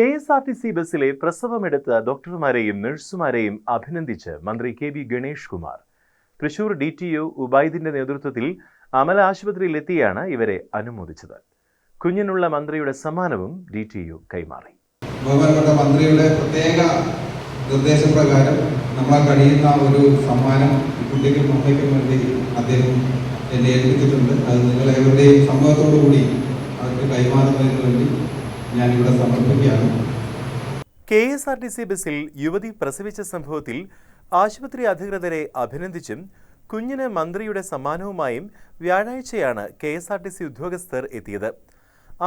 K S R T C ബസ്സിലെ പ്രസവമെടുത്ത ഡോക്ടർമാരെയും നഴ്സുമാരെയും അഭിനന്ദിച്ച് മന്ത്രി K V Ganesh Kumar. Thrissur D T O ഉബൈദിന്റെ നേതൃത്വത്തിൽ അമല ആശുപത്രിയിലെത്തിയാണ് ഇവരെ അനുമോദിച്ചത്. കുഞ്ഞിനുള്ള മന്ത്രിയുടെ സമ്മാനവും ഡി ടി ഒ കൈമാറി. ബഹുമാനപ്പെട്ട മന്ത്രിയുടെ പ്രത്യേക നിർദ്ദേശപ്രകാരം നമ്മളെ കഴിയുന്ന ഒരു സമ്മാനം കുട്ടിക്കും വേണ്ടി അദ്ദേഹം എന്നെ ഏൽപ്പിച്ചിട്ടുണ്ട്. അത് നിങ്ങളെവരുടെയും സമ്മതത്തോടു കൂടി അവർക്ക് കൈമാറുന്നതിന് വേണ്ടി ഞാനിവിടെ സമർപ്പിക്കുകയാണ്. K S R T C ബസ്സിൽ യുവതി പ്രസവിച്ച സംഭവത്തിൽ ആശുപത്രി അധികൃതരെ അഭിനന്ദിച്ചും കുഞ്ഞിന് മന്ത്രിയുടെ സമ്മാനവുമായും വ്യാഴാഴ്ചയാണ് K S R T C ഉദ്യോഗസ്ഥർ എത്തിയത്.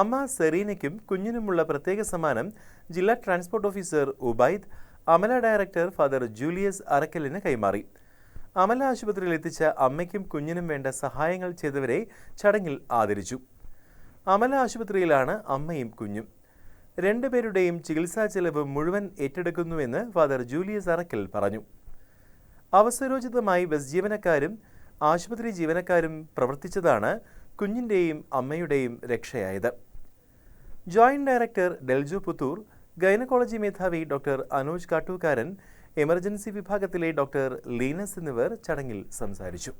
അമ്മ സെറീനയ്ക്കും കുഞ്ഞിനുമുള്ള പ്രത്യേക സമ്മാനം ജില്ലാ transport officer Ubaid Amala director father Julius അറക്കലിന് കൈമാറി. അമല ആശുപത്രിയിൽ എത്തിച്ച അമ്മയ്ക്കും കുഞ്ഞിനും വേണ്ട സഹായങ്ങൾ ചെയ്തവരെ ചടങ്ങിൽ ആദരിച്ചു. അമല ആശുപത്രിയിലാണ് അമ്മയും കുഞ്ഞും. രണ്ടുപേരുടെയും ചികിത്സാ ചെലവ് മുഴുവൻ ഏറ്റെടുക്കുന്നുവെന്ന് ഫാദർ ജൂലിയസ് അറക്കൽ പറഞ്ഞു. അവസരോചിതമായി ബസ് ജീവനക്കാരും ആശുപത്രി ജീവനക്കാരും പ്രവർത്തിച്ചതാണ് കുഞ്ഞിന്റെയും അമ്മയുടെയും രക്ഷയായത്. Joint director Deljo Puthur gynaecology മേധാവി ഡോക്ടർ അനോജ് കാട്ടൂക്കാരൻ എമർജൻസി വിഭാഗത്തിലെ ഡോക്ടർ ലീനസ് എന്നിവർ ചടങ്ങിൽ സംസാരിച്ചു.